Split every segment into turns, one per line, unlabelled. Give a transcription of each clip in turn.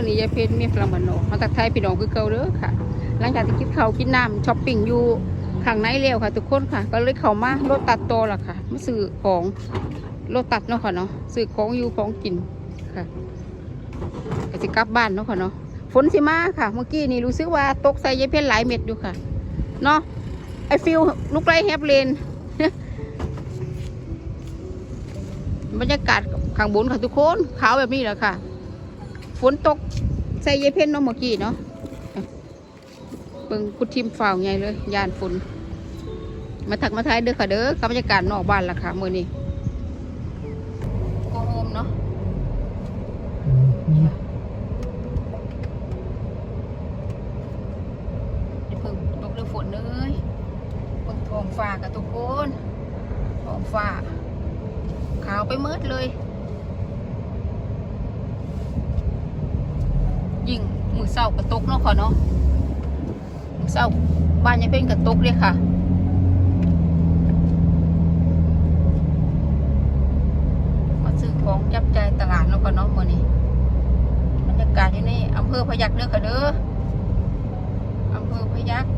วัสดีค่ะมื้อนี้ยายเพชรเมียฟลามันโนมาตักไทยพี่น้องคือเก่าเด้อค่ะ หลังจากที่กินข้าวกินน้ำช้อปปิ้งอยู่ข้างในแล้วค่ะ ทุกคนค่ะ ก็เลยเข้ามารถตัดโตล่ะค่ะมาซื้อของรถตัดเนาะค่ะเนาะซื้อของอยู่ของกินค่ะก็สิกลับบ้านเนาะค่ะเนาะฝนสิมาค่ะ เมื่อกี้นี่รู้สึกว่าตกใส่ยายเพชรหลายเม็ดอยู่ค่ะเนาะไอฟิลลุกไล่แฮปเลนบรรยากาศข้างบนค่ะทุกคนขาวแบบนี้แหละค่ะ ฝนตกใส่เยายเพ่นเนาะเมื่อกี้เนาะเบิ่งกุดทิมฝ่าวใหญ่เลยยานฝนมาถักมาท้ายเด้อค่ะเด้อกับบรรยากาศนอกบ้านล่ะค่ะมื้อนี้โกโฮมเนาะอย่าเพิ่งตกเรือฝนเลยเบิ่งท้องฟ้ากับทุกคนท้องฟ้าขาวไปเมิดเลย ยิ่งมือเศร้ากระตกเนาะค่ะเนาะมือเศร้าบ้านยายเพ่งกระตกเลยค่ะมาซื้อของจับใจตลาดเนาะค่ะเนาะมื่อนี้บรรยากาศที่นี่อำเภอพยัคฆ์เด้อค่ะเด้ออำเภอพยัคฆ์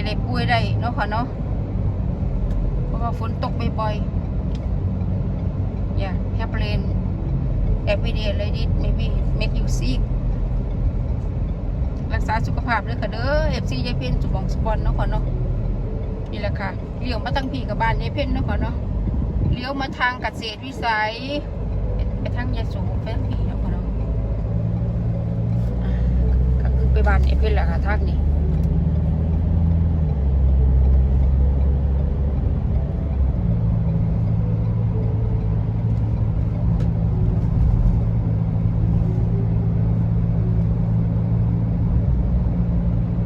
ไข่ได้ป่วยได้เนาะค่ะเนาะเพราะว่าฝนตกบ่อยๆอย่า have rain every day like this maybe make you sick รักษาสุขภาพด้วยค่ะเด้อ FC ยายเพ่นสุบองสปอนเนาะค่ะเนาะนี่แหละค่ะเลี้ยวมาตั้งพี่กับบ้านยายเพ่นเนาะค่ะเนาะเลี้ยวมาทางเกษตรวิสัยไปทางยาสูบไปทางผีแล้วพอเนาะก็คือไปบ้านเอเพ่นแหละค่ะทางนี้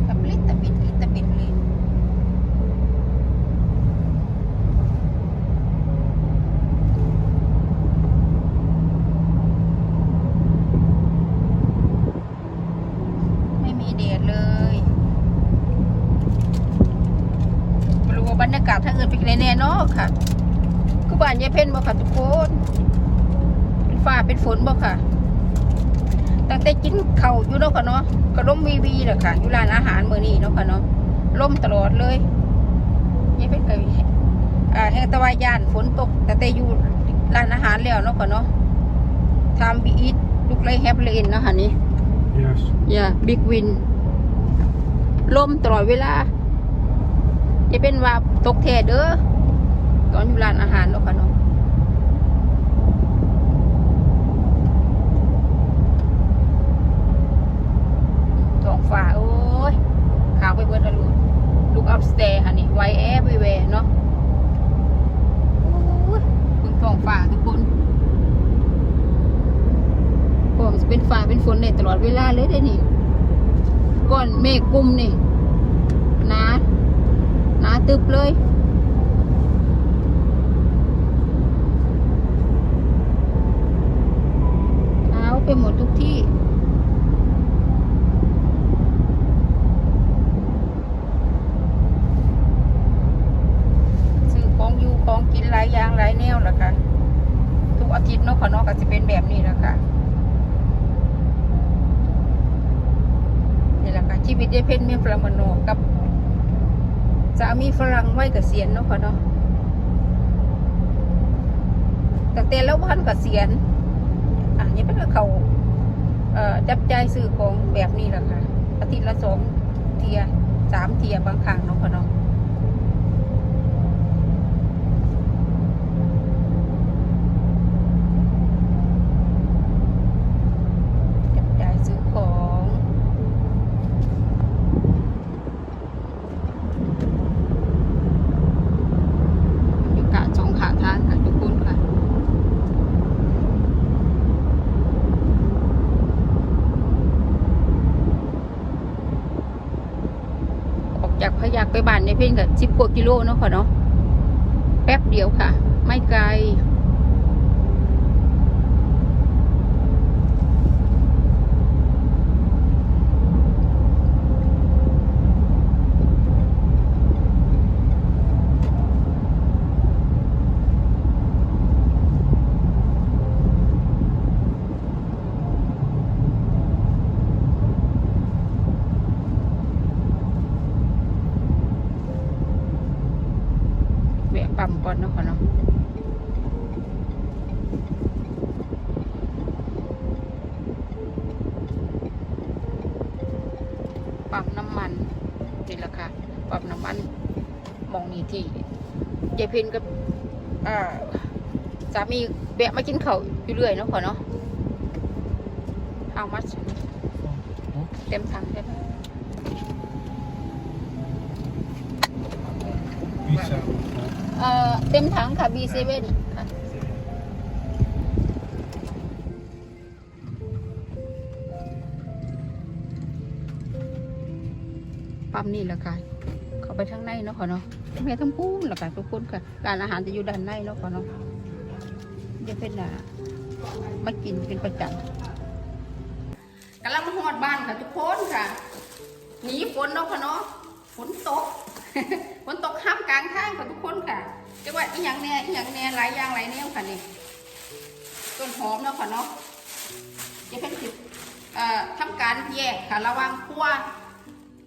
ตะบิดตะบิดตะบิดเลย ไม่มีแดดเลยไม่รู้ว่าบรรยากาศทางอื่นเป็นไงแน่เนาะ ค่ะ คือบ้านยายเพ่นบ่ค่ะทุกคนเป็นฟ้าเป็นฝนบ่ค่ะ ตั้งแต่กินข้าวอยู่เนาะค่ะเนาะก็ล่มวีวีแหละค่ะ อยู่ร้านอาหารมื้อนี้เนาะค่ะเนาะล่มตลอดเลยยายเพ่นก็อ่าแห่งตะวันยานฝนตก แต่แต่อยู่ร้านอาหารแล้วเนาะค่ะเนาะทำบีอิทลุกไลแฮปเลนเนาะค่ะนี่
Yes.
อย่าบิ๊กวินลมตลอดเวลาจะเป็นว่าตกแทเด้อ ตอนอยู่ร้านอาหารเนาะค่ะเนาะท้องฟ้าโอ้ยขาวไปเบิดอะลูกลูกอัพสเตย์ค่ะนี่ไวแอร์วีแวเนาะโอ้ยเพิ่งท้องฟ้าทุกคนผมจะเป็นฟ้าเป็นฝนได้ตลอดเวลาเลยได้นี่ก้อนเมฆกลุ่มนี่นาหนาตึบเลยขาวไปหมดทุกที่ ซื้อของอยู่ของกินหลายอย่างหลายแนวแหละค่ะ ทุกอาทิตย์เนาะค่ะเนาะก็จะเป็นแบบนี้แหละค่ะ นี่แหละค่ะ ชีวิตยายเพ็ญเมียฝรั่งมโนกับสามีฝรั่งไว้เสียนเนาะค่ะเนาะแต่แต่แล้วพันกับเสียนอะยังเป็นเขาเอ่อจับใจซื้อของแบบนี้แหละค่ะอาทิตย์ละสองเทียสามเทียบางครั้งเนาะค่ะเนาะจับจ่ายซื้อของ บรรยากาศสองขาทางค่ะทุกคนค่ะ ออก จากพยากไปบ้านในเพ่นกับสิบกว่ากิโลเนาะค่ะเนาะแป๊บเดียวค่ะ ไม่ไกล แวะปั๊มก่อนเนาะค่ะเนาะปั๊มน้ำมันนี่แหละค่ะปั๊มน้ำมันมองนี่ที่ยายเพนกับสามีแวะมากินเขาอยู่เรื่อยเนาะค่ะเนาะ How much เต็มถังใช่ไหม
Visa.
เอ่อเต็มถังค่ะ B7 ปั๊มนี่แหละค่ะ เข้าไปข้างในเนาะค่ะเนาะแม่ทั้งพูนแหละค่ะทุกคนค่ะร้านอาหารจะอยู่ด้านในเนาะค่ะเนาะจะเป็นอะมากินเป็นประจำกำลังมาหอดบ้านค่ะทุกคนค่ะหนีฝนเนาะค่ะเนาะฝนตก ฝนตกห้ามกลางทางค่ะทุกคนค่ะจะว่าอีหยังแน่อีหยังแน่หลายอย่างหลายแนวค่ะนี่ต้นหอมเนาะค่ะเนาะจะเป็นสิเอ่อทำการแยกค่ะระหว่างครัว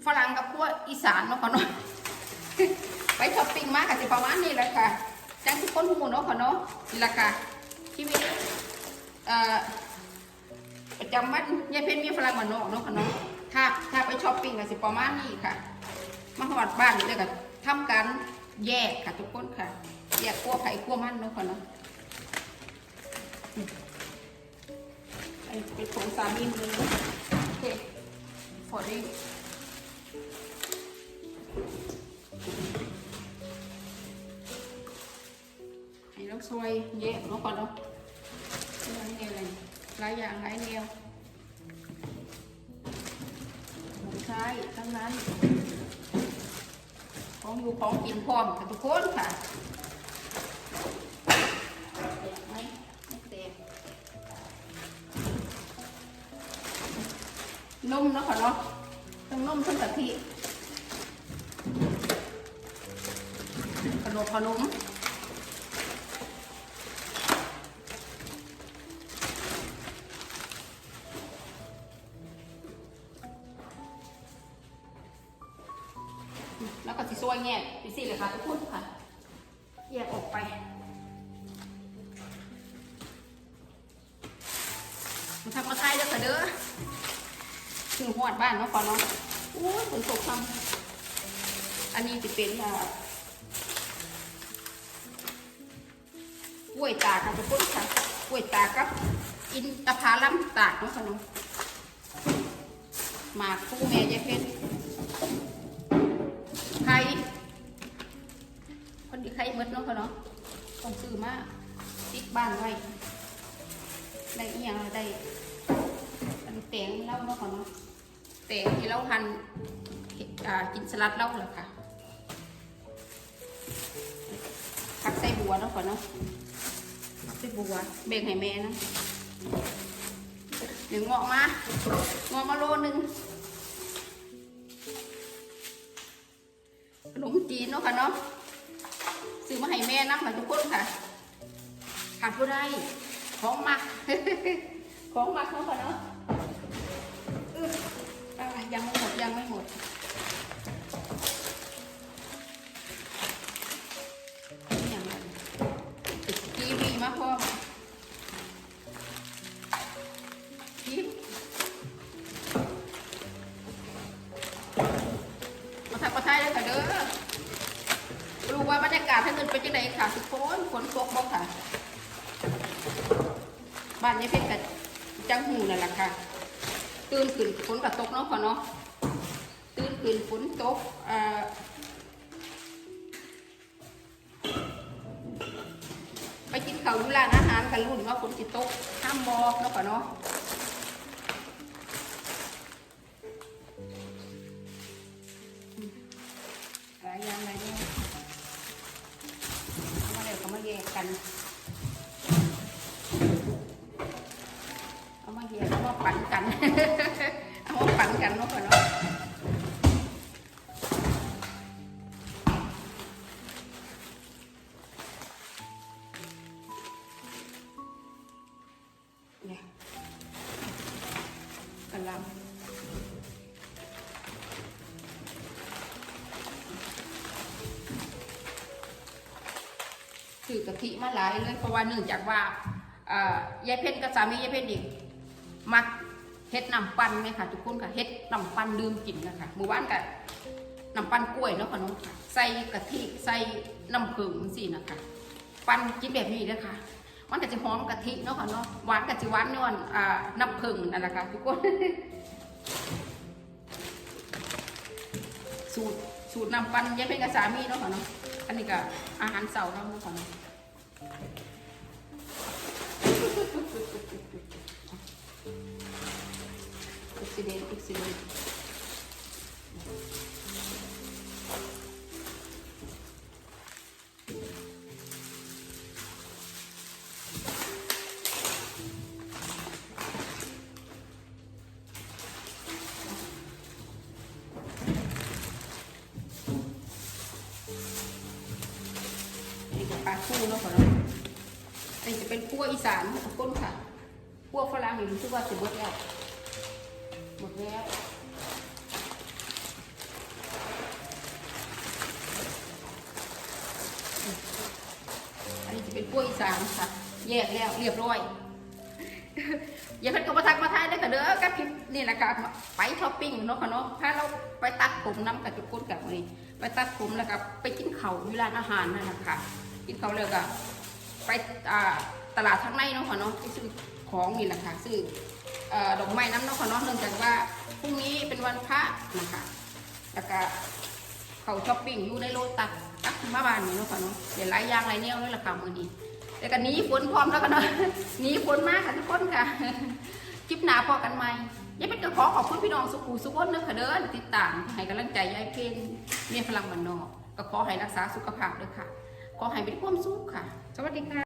ฝรั่งกับครัวอีสานเนาะค่ะเนาะไปช้อปปิ้งมากค่ะสิประมาณนี้แหละค่ะจังทุกคนหูเนาะค่ะเนาะนี่แหละค่ะชีวิตเอ่อประจำวันยายเพชรมีฝรั่งมานนอกเนาะค่ะเนาะถ้าถ้าไปช้อปปิ้งก็สิประมาณนี้ค่ะมาหอดบ้านเลยก็ ทำการแยกค่ะทุกคนค่ะ แยกขั้วไผ่ขั้วมันเนาะค่ะเนาะไอ้เป็นของสามีมือโอเคพอดีให้เราซอยแยกเนาะค่ะเนาะหลายแนวเลยหลายอย่างหลายแนวของใช้ายทั้งนั้น ของอยู่ของกินพร้อมค่ะทุกคนค่ะแตกไหมไม่แตกนมเนาะค่ะเนาะทั้งนมทั้งกะทิขนมขนม แล้วแง่ไปสิเลยค่ะทุกคนค่ะแยกออกไปมาทำมาไทยเด้อค่ะเด้อถึงหอดบ้านเนาะก่อนเนาะโอ้ฝนตกทำอันนี้จะเป็นอ่ากล้วยตากค่ะทุกคนค่ะกล้วยตากกับอินตะพาลัมตากเนาะค่ะเนาะหมากคู่แม่ยายเพชร ซื้อมาติดบ้านไว้ได้อีหยังได้อันแตงเล่าเนาะค่ะเนาะแตงที่เราหั่นเฮ็ดอ่ากินสลัดเล่าเหรอค่ะผักใส่บัวเนาะค่ะเนาะผักใส่บัวแบ่งให้แม่นะเดี๋ยวเงาะมาเงาะมาโลนึงขนมจีนเนาะค่ะเนาะ ซื้อมาให้แม่นับมาทุกคนค่ะขาดผู้ได้ของมักของมักเนาะค่ะเนาะอื้ออะยังไม่หมดยังไม่หมดนี่อย่างไรกีวีมาพร้อมกีมาทักมาทายเลยค่ะเด้อ รู้ว่าบรรยากาศท่านเงินเป็นยังไงค่ะทุกคนฝนตกบ่ค่ะบ้านนี้เพชรกับจังหูนั่นแหละค่ะ ตื่นขึ้นฝนกับตกเนาะค่ะเนาะตื่นขึ้นฝนตกอ่อไปกินข้าวอยู่ร้านอาหารกันรุ่นว่าฝนสิตกห้ามบอกเนาะค่ะเนาะหลายอย่างหลายอย่าง เอามาปั่นกันเนาะค่ะเนาะเนี่ยกะหลำคือกะทิมาหลายเลยเพราะว่าเนื่องจากว่ายายเพ็ญกับสามียายเพ็ญอีกมัก เฮ็ดน้ำปั้นไหมค่ะ ทุกคนค่ะเฮ็ดน้ำปั้นดื่มกินนะคะหมู่บ้านกับน้ำปั้นกล้วยเนาะค่ะน้องค่ะใส่กะทิใส่น้ำผึ้งสินะคะ ปั้นกินแบบนี้เลยค่ะมันก็จะหอมกะทิเนาะค่ะเนาะหวานก็จะหวานนวลอ่าน้ำผึ้งนั่นแหละค่ะทุกคน สูตรสูตรน้ำปั้นยายเพ็ญกับสามีเนาะค่ะเนาะอันนี้ก็อาหารเสาร์เนาะค่ะเนาะ Accident, accident. ปลาทูเนาะค่ะเนาะอันนี้จะเป็นพั่วอีสานค่ะทุกคนค่ะพั่วฝรั่งนี่รู้สึกว่าจะหมดแล้ว แล้วอันนี้จะเป็นพั่วอีสานค่ะ แยกแล้วเรียบร้อย อย่าเพิ่งกมาทักมาทายได้อค่ะเด้อกับคลิปนี่แหละค่ะไปช้อปปิ้งเนาะค่ะเนาะถ้าเราไปตัดผมน้ำกับจุกคนกับนี่ไปตัดผมแล้วก็ไปกินเขาวอยู่ร้านอาหารนั่นแหละค่ะกินเขาวแล้วก็ไปตลาดข้างในเนาะค่ะเนาะไปซื้อของนี่แหละค่ะซื้อ ดอกไม้น้ำนาะค่ะเนาะเนื่องจากว่าพรุ่งนี้เป็นวันพระนะคะแล้วก็เขาช้อปปิ้งอยู่ในโลตัสตักมาบ้านนี่เนาะค่ะเนาะเดี๋ยวหลายอย่างหลายแนวเลยล่ะค่ะมื้อนี้แต่กันนี้ฝนพร้อมแล้วกันเนาะนีฝนมากค่ะทุกคนค่ะคลิปหนาพอกันไหมยายเป็นก็ขอขอบคุณพี่น้องสุขูสุขคนเด้อค่ะเด้อติดตามให้กำลังใจยายเพนเมียพลังบันนอกก็ขอให้รักษาสุขภาพด้วยค่ะขอให้เป็นความสุขค่ะ สวัสดีค่ะ